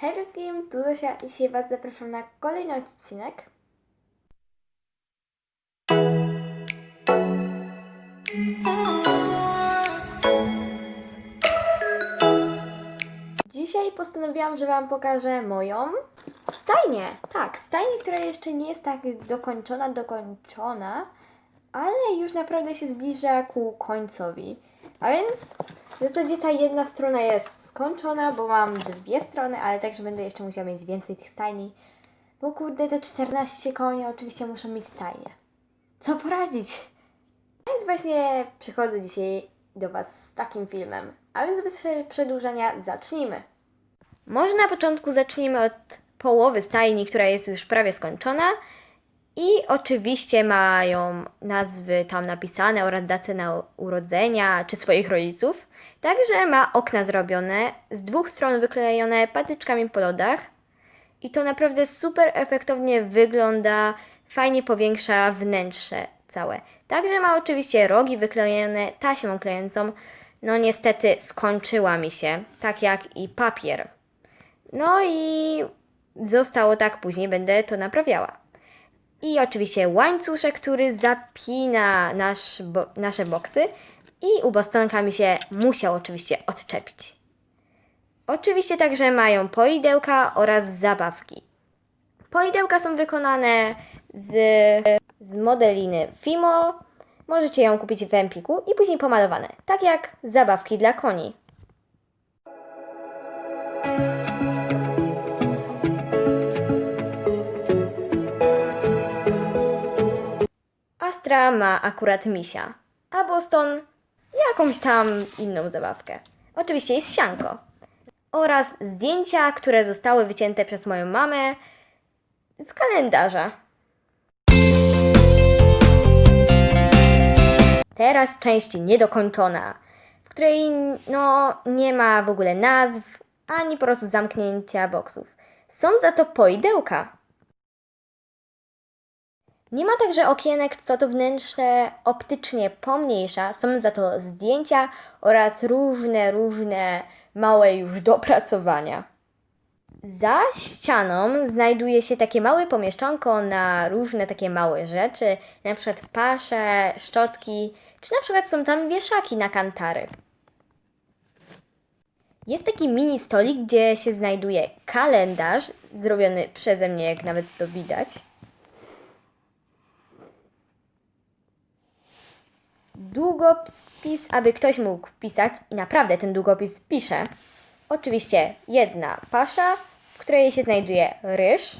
Hej wszystkim, tu Zosia i dzisiaj Was zapraszam na kolejny odcinek. Dzisiaj postanowiłam, że Wam pokażę moją stajnię. Tak, stajnię, która jeszcze nie jest tak dokończona, dokończona, ale już naprawdę się zbliża ku końcowi. A więc w zasadzie ta jedna strona jest skończona, bo mam dwie strony, ale także będę jeszcze musiała mieć więcej tych stajni. Bo kurde, te 14 koni oczywiście muszą mieć stajnie. Co poradzić? A więc właśnie przychodzę dzisiaj do Was z takim filmem. A więc bez przedłużania zacznijmy. Może na początku zacznijmy od połowy stajni, która jest już prawie skończona. I oczywiście mają nazwy tam napisane oraz daty na urodzenia czy swoich rodziców. Także ma okna zrobione, z dwóch stron wyklejone patyczkami po lodach. I to naprawdę super efektownie wygląda, fajnie powiększa wnętrze całe. Także ma oczywiście rogi wyklejone taśmą klejącą. No niestety skończyła mi się, tak jak i papier. No i zostało tak, później będę to naprawiała. I oczywiście łańcuszek, który zapina nasz bo, nasze boksy i u Bostonka mi się musiał oczywiście odczepić. Oczywiście także mają poidełka oraz zabawki. Poidełka są wykonane z, z modeliny Fimo. Możecie ją kupić w Empiku i później pomalowane, tak jak zabawki dla koni. Astra ma akurat misia, a Boston jakąś tam inną zabawkę. Oczywiście jest sianko. Oraz zdjęcia, które zostały wycięte przez moją mamę z kalendarza. Teraz część niedokończona, w której no, nie ma w ogóle nazw, ani po prostu zamknięcia boksów. Są za to poidełka. Nie ma także okienek, co to wnętrze optycznie pomniejsza. Są za to zdjęcia oraz różne, różne małe już dopracowania. Za ścianą znajduje się takie małe pomieszczonko na różne takie małe rzeczy, na przykład pasze, szczotki, czy na przykład są tam wieszaki na kantary. Jest taki mini stolik, gdzie się znajduje kalendarz, zrobiony przeze mnie, jak nawet to widać. Długopis, aby ktoś mógł pisać i naprawdę ten długopis pisze. Oczywiście jedna pasza, w której się znajduje ryż.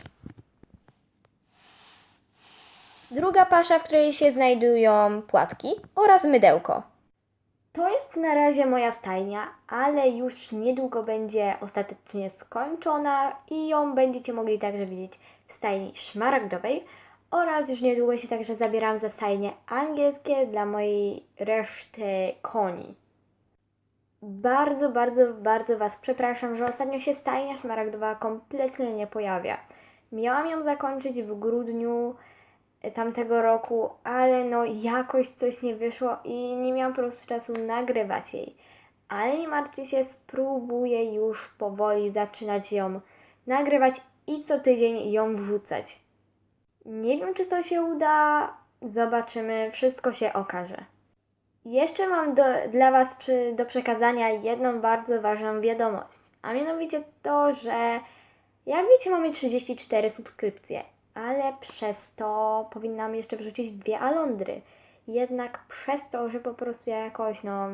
Druga pasza, w której się znajdują płatki oraz mydełko. To jest na razie moja stajnia, ale już niedługo będzie ostatecznie skończona i ją będziecie mogli także widzieć w stajni szmaragdowej oraz już niedługo się także zabieram za stajnie angielskie dla mojej reszty koni. Bardzo, bardzo, bardzo Was przepraszam, że ostatnio się stajnia szmaragdowa kompletnie nie pojawia. Miałam ją zakończyć w grudniu tamtego roku, ale no jakoś coś nie wyszło i nie miałam po prostu czasu nagrywać jej. Ale nie martwcie się, spróbuję już powoli zaczynać ją nagrywać i co tydzień ją wrzucać. Nie wiem, czy to się uda. Zobaczymy, wszystko się okaże. Jeszcze mam do, dla Was przy, do przekazania jedną bardzo ważną wiadomość, a mianowicie to, że jak wiecie, mamy 34 subskrypcje, ale przez to powinnam jeszcze wrzucić dwie alondry. Jednak przez to, że po prostu ja jakoś, no,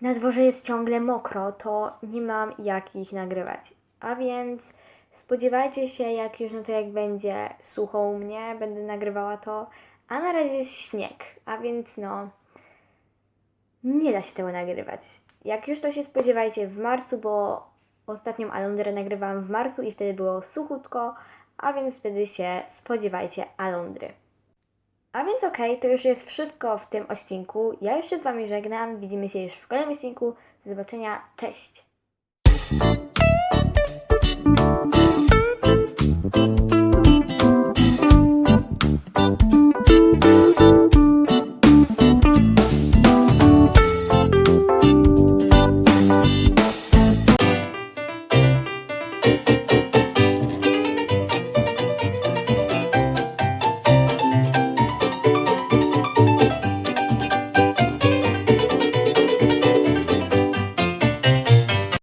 na dworze jest ciągle mokro, to nie mam jak ich nagrywać. A więc spodziewajcie się, jak już no to jak będzie sucho u mnie, będę nagrywała to, a na razie jest śnieg, a więc no nie da się tego nagrywać. Jak już to się spodziewajcie w marcu, bo ostatnią Alondrę nagrywałam w marcu i wtedy było suchutko, a więc wtedy się spodziewajcie Alondry. A więc okej, okay, to już jest wszystko w tym odcinku. Ja się z Wami żegnam. Widzimy się już w kolejnym odcinku. Do zobaczenia. Cześć!